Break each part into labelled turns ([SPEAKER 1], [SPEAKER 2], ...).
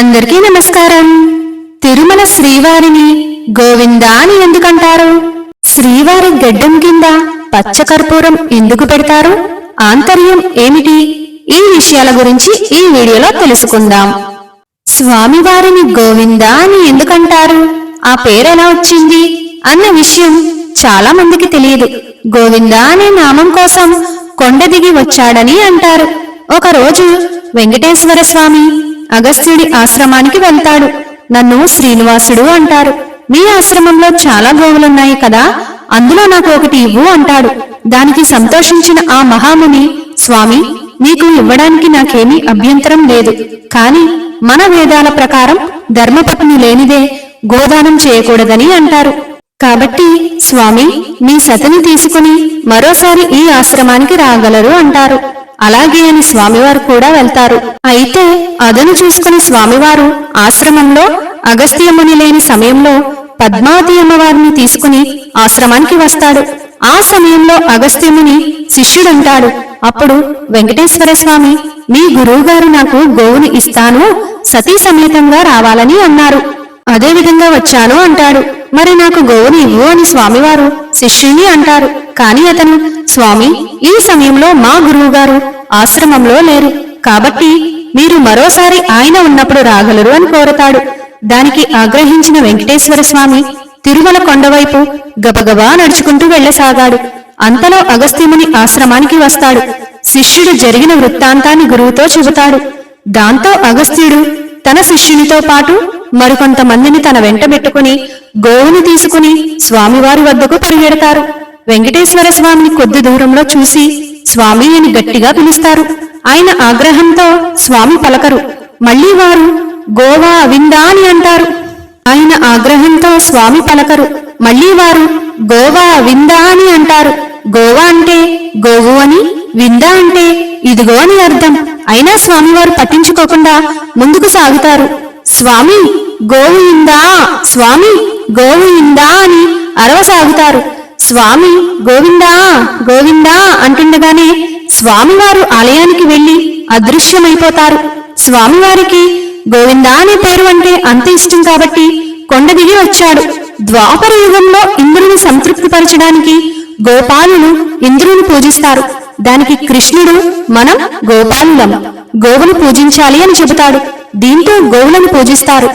[SPEAKER 1] అందరికీ నమస్కారం. తిరుమల శ్రీవారిని గోవిందా అని ఎందుకంటారు? శ్రీవారి గడ్డం కింద పచ్చకర్పూరం ఎందుకు పెడతారు? ఆంతర్యం ఏమిటి? ఈ విషయాల గురించి ఈ వీడియోలో తెలుసుకుందాం. స్వామివారిని గోవిందా అని ఎందుకంటారు? ఆ పేరెలా వచ్చింది? అన్న విషయం చాలా మందికి తెలియదు. గోవిందా అనే నామం కోసం కొండ దిగి వచ్చాడని అంటారు. ఒకరోజు వెంకటేశ్వర స్వామి అగస్త్యుడి ఆశ్రమానికి వెళ్తాడు. నన్ను శ్రీనివాసుడు అంటారు. మీ ఆశ్రమంలో చాలా గోవులున్నాయి కదా? అందులో నాకు ఒకటి ఇవ్వు అంటాడు. దానికి సంతోషించిన ఆ మహాముని స్వామి నీకు ఇవ్వడానికి నాకేమీ అభ్యంతరం లేదు. కాని మన వేదాల ప్రకారం ధర్మపత్ని లేనిదే గోదానం చేయకూడదని అంటారు. కాబట్టి స్వామి మీ సతిని తీసుకుని మరోసారి ఈ ఆశ్రమానికి రాగలరు అంటారు. అలాగే అని స్వామివారు కూడా వెళ్తారు. అయితే అదను చూసుకుని స్వామివారు ఆశ్రమంలో అగస్త్యముని లేని సమయంలో పద్మావతి అమ్మవారిని తీసుకుని ఆశ్రమానికి వస్తాడు. ఆ సమయంలో అగస్త్యముని శిష్యుడంటాడు అప్పుడు వెంకటేశ్వర స్వామి మీ గురువుగారు నాకు గోవుని ఇస్తాను సతీ సమేతంగా రావాలని అన్నారు. అదే విధంగా వచ్చాను అంటాడు. మరి నాకు గోవుని ఇవ్వు అని స్వామివారు శిష్యుని అంటారు. కాని అతను స్వామి ఈ సమయంలో మా గురువుగారు ఆశ్రమంలో లేరు. కాబట్టి మీరు మరోసారి ఆయన ఉన్నప్పుడు రాగలరు అని కోరతాడు. దానికి ఆగ్రహించిన వెంకటేశ్వర స్వామి తిరుమల కొండవైపు గబగబా నడుచుకుంటూ వెళ్ళసాగాడు అంతలో అగస్త్యముని ఆశ్రమానికి వస్తాడు. శిష్యుడు జరిగిన వృత్తాంతాన్ని గురువుతో చెబుతాడు. దాంతో అగస్త్యుడు తన శిష్యునితో పాటు మరికొంతమందిని తన వెంట పెట్టుకుని గోవుని తీసుకుని స్వామివారి వద్దకు పరిగెడతారు. వెంకటేశ్వర స్వామిని కొద్ది దూరంలో చూసి స్వామి అని గట్టిగా పిలుస్తారు. ఆయన ఆగ్రహంతో స్వామి పలకరు. మళ్ళీ వారు గోవా విందా అని అంటారు. ఆయన ఆగ్రహంతో స్వామి పలకరు. మళ్ళీ వారు గోవా విందా అని అంటారు. గోవా అంటే గోవు అని విందా అంటే ఇదిగో అని అర్థం. అయినా స్వామివారు పట్టించుకోకుండా ముందుకు సాగుతారు. స్వామి గోవు ఇందా? స్వామి గోవు ఇందా? అని అరవసాగుతారు. స్వామి గోవిందా గోవిందా అంటుండగానే స్వామివారు ఆలయానికి వెళ్ళి అదృశ్యమైపోతారు. స్వామివారికి గోవిందా అనే పేరు అంటే అంత ఇష్టం కాబట్టి కొండ దిగి వచ్చాడు. ద్వాపర యుగంలో ఇంద్రుని సంతృప్తిపరచడానికి గోపాలులు ఇంద్రుని పూజిస్తారు. దానికి కృష్ణుడు మనం గోపాలులం గోవును పూజించాలి అని చెబుతాడు. దీంతో గోవులను పూజిస్తారు.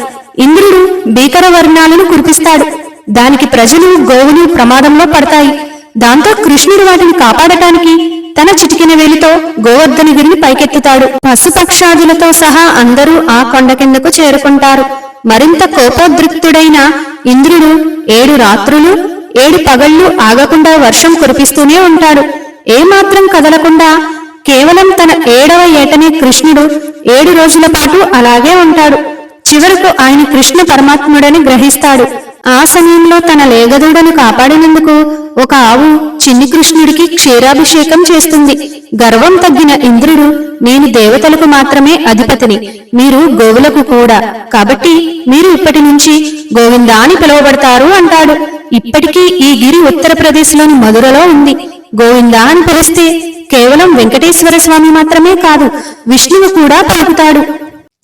[SPEAKER 1] ఇంద్రుడు భీకర వర్ణాలను కురిపిస్తాడు. దానికి ప్రజలు గోవులు ప్రమాదంలో పడతాయి. దాంతో కృష్ణుడు వాటిని కాపాడటానికి తన చిటికిన వేలితో గోవర్ధనగిరిని పైకెత్తుతాడు. పశుపక్షాదులతో సహా అందరూ ఆ కొండ కిందకు చేరుకుంటారు. మరింత కోపోద్రిక్తుడైన ఇంద్రుడు ఏడు రాత్రులు ఏడు పగళ్ళు ఆగకుండా వర్షం కురిపిస్తూనే ఉంటాడు. ఏమాత్రం కదలకుండా కేవలం తన ఏడవ ఏటనే కృష్ణుడు ఏడు రోజుల పాటు అలాగే ఉంటాడు. చివరకు ఆయన కృష్ణ పరమాత్ముడని గ్రహిస్తాడు. సమయంలో తన లేగదూడను కాపాడినందుకు ఒక ఆవు చిన్ని కృష్ణుడికి క్షీరాభిషేకం చేస్తుంది. గర్వం తగ్గిన ఇంద్రుడు నేను దేవతలకు మాత్రమే అధిపతిని. మీరు గోవులకు కూడా. కాబట్టి మీరు ఇప్పటి నుంచి గోవిందా అని పిలువబడతారు అంటాడు. ఇప్పటికీ ఈ గిరి ఉత్తరప్రదేశ్లోని మధురలో ఉంది. గోవిందా అని పిలిస్తే కేవలం వెంకటేశ్వర స్వామి మాత్రమే కాదు విష్ణువు కూడా పలుకుతాడు.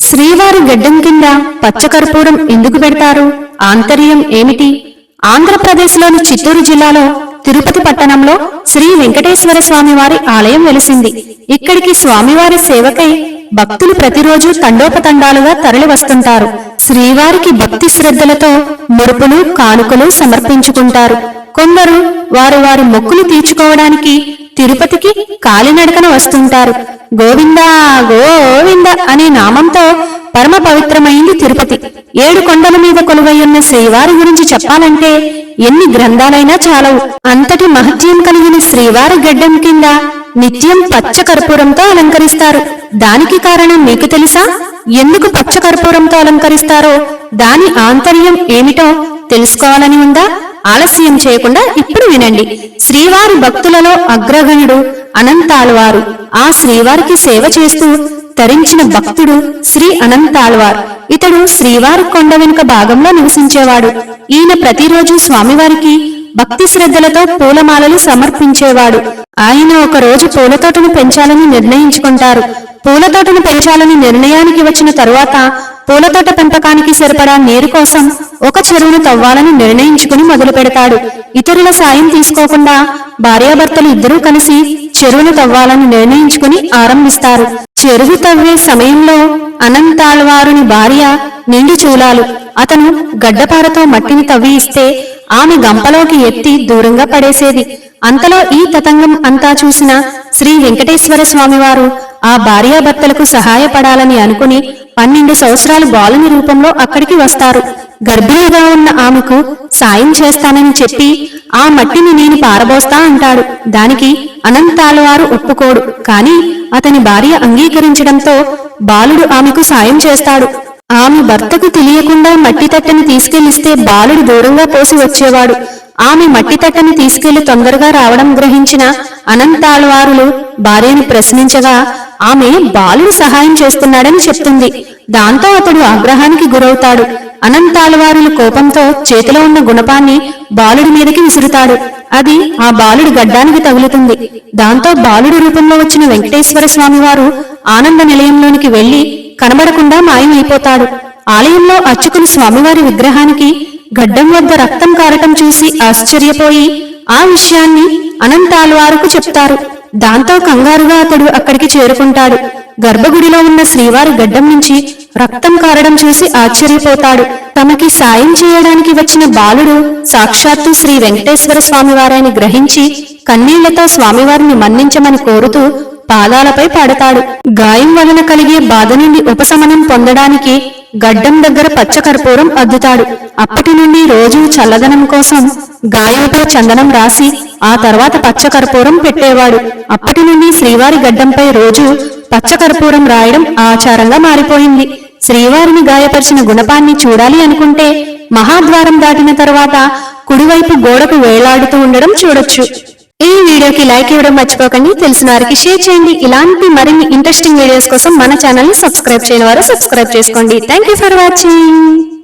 [SPEAKER 1] శ్రీవారి గడ్డం కింద పచ్చకర్పూరం ఎందుకు పెడతారు? ఆంతర్యం ఏమిటి? ఆంధ్రప్రదేశ్లోని చిత్తూరు జిల్లాలో తిరుపతి పట్టణంలో శ్రీ వెంకటేశ్వర స్వామివారి ఆలయం వెలిసింది. ఇక్కడికి స్వామివారి సేవకై భక్తులు ప్రతిరోజు తండోపతండాలుగా తరలి వస్తుంటారు శ్రీవారికి భక్తి శ్రద్ధలతో మురుపులు కానుకలు సమర్పించుకుంటారు. కొందరు వారు వారి మొక్కులు తీర్చుకోవడానికి తిరుపతికి కాలినడకన వస్తుంటారు. గోవిందా గోవింద అనే నామంతో పరమ పవిత్రమైంది తిరుపతి. ఏడు కొండల మీద కొలువయ్యున్న శ్రీవారి గురించి చెప్పాలంటే ఎన్ని గ్రంథాలైనా చాలవు. అంతటి మహత్యం కలిగిన శ్రీవారి గడ్డం కింద నిత్యం పచ్చ కర్పూరంతో అలంకరిస్తారు. దానికి కారణం మీకు తెలుసా? ఎందుకు పచ్చ కర్పూరంతో అలంకరిస్తారో? దాని ఆంతర్యం ఏమిటో తెలుసుకోవాలని ఉందా? ఆలస్యం చేయకుండా ఇప్పుడు వినండి. శ్రీవారి భక్తులలో అగ్రగణుడు అనంతాళ్వారు ఆ శ్రీవారికి సేవ చేస్తూ తరించిన భక్తుడు శ్రీ అనంతాళ్వార్. ఇతడు శ్రీవారి కొండ వెనుక భాగంలో నివసించేవాడు. ఈయన ప్రతిరోజు స్వామివారికి భక్తి శ్రద్ధలతో పూలమాలలు సమర్పించేవాడు. ఆయన ఒక రోజు పూల తోటను పెంచాలని నిర్ణయించుకుంటారు. పూల తోటను పెంచాలని నిర్ణయానికి వచ్చిన తరువాత పూలతోట పెంపకానికి సరిపడా నీరు కోసం ఒక చెరువును తవ్వాలని నిర్ణయించుకుని మొదలు పెడతాడు. ఇతరుల సాయం తీసుకోకుండా భార్యాభర్తలు ఇద్దరూ కలిసి చెరువును తవ్వాలని నిర్ణయించుకుని ఆరంభిస్తారు. చెరువు తవ్వే సమయంలో అనంతాళ్వారుని భార్య నిండు చూలాలు. అతను గడ్డపారతో మట్టిని తవ్వి ఇస్తే ఆమె గంపలోకి ఎత్తి దూరంగా పడేసేది. అంతలో ఈ తతంగం అంతా చూసిన శ్రీ వెంకటేశ్వర స్వామివారు ఆ భార్యాభర్తలకు సహాయపడాలని అనుకుని పన్నెండు సంవత్సరాలు బాలుని రూపంలో అక్కడికి వస్తారు. గర్భిణిగా ఉన్న ఆమెకు సాయం చేస్తానని చెప్పి ఆ మట్టిని నేను పారబోస్తా అంటాడు. దానికి అనంతాలవారు ఒప్పుకోడు. కాని అతని భార్య అంగీకరించడంతో బాలుడు ఆమెకు సాయం చేస్తాడు. ఆమె భర్తకు తెలియకుండా మట్టి తట్టని తీసుకెళ్ళిస్తే బాలుడు దూరంగా పోసి వచ్చేవాడు. ఆమె మట్టి తట్టని తీసుకెళ్ళి తొందరగా రావడం గ్రహించిన అనంతాలవారులు భార్యను ప్రశ్నించగా ఆమె బాలుడు సహాయం చేస్తున్నాడని చెప్తుంది. దాంతో అతడు ఆగ్రహానికి గురవుతాడు అనంతాలవారులు కోపంతో చేతిలో ఉన్న గుణపాన్ని బాలుడి మీదకి విసురుతాడు. అది ఆ బాలుడి గడ్డానికి తగులుతుంది. దాంతో బాలుడి రూపంలో వచ్చిన వెంకటేశ్వర స్వామి వారు ఆనంద నిలయంలోనికి వెళ్ళి కనబడకుండా మాయమైపోతాడు. ఆలయంలో అచ్చుకుని స్వామివారి విగ్రహానికి గడ్డం వద్ద రక్తం కారటం చూసి ఆశ్చర్యపోయి ఆ విషయాన్ని అనంతాల్వారుకు చెప్తారు. దాంతో కంగారుగా అతడు అక్కడికి చేరుకుంటాడు. గర్భగుడిలో ఉన్న శ్రీవారి గడ్డం నుంచి రక్తం కారడం చూసి ఆశ్చర్యపోతాడు. తమకి సాయం చేయడానికి వచ్చిన బాలుడు సాక్షాత్తు శ్రీ వెంకటేశ్వర స్వామివారని గ్రహించి కన్నీళ్ళతో స్వామివారిని మన్నించమని కోరుతూ పాదాలపై పడతాడు. గాయం వలన కలిగే బాధ నుండి ఉపశమనం పొందడానికి గడ్డం దగ్గర పచ్చ కర్పూరం అద్దుతాడు. అప్పటి నుండి రోజు చల్లదనం కోసం గాయంపై చందనం రాసి ఆ తర్వాత పచ్చ కర్పూరం పెట్టేవాడు. అప్పటి నుండి శ్రీవారి గడ్డంపై రోజు పచ్చ కర్పూరం రాయడం ఆచారంగా మారిపోయింది. శ్రీవారిని గాయపరిచిన గుణపాన్ని చూడాలి అనుకుంటే మహాద్వారం దాటిన తర్వాత కుడివైపు గోడకు వేలాడుతూ ఉండడం చూడొచ్చు. ఈ వీడియోకి లైక్ ఇవ్వడం మర్చిపోకండి. తెలిసిన వారికి షేర్ చేయండి. ఇలాంటి మరిన్ని ఇంట్రెస్టింగ్ వీడియోస్ కోసం మన ఛానల్ని సబ్స్క్రైబ్ చేయని వారు సబ్స్క్రైబ్ చేసుకోండి. Thank for watching.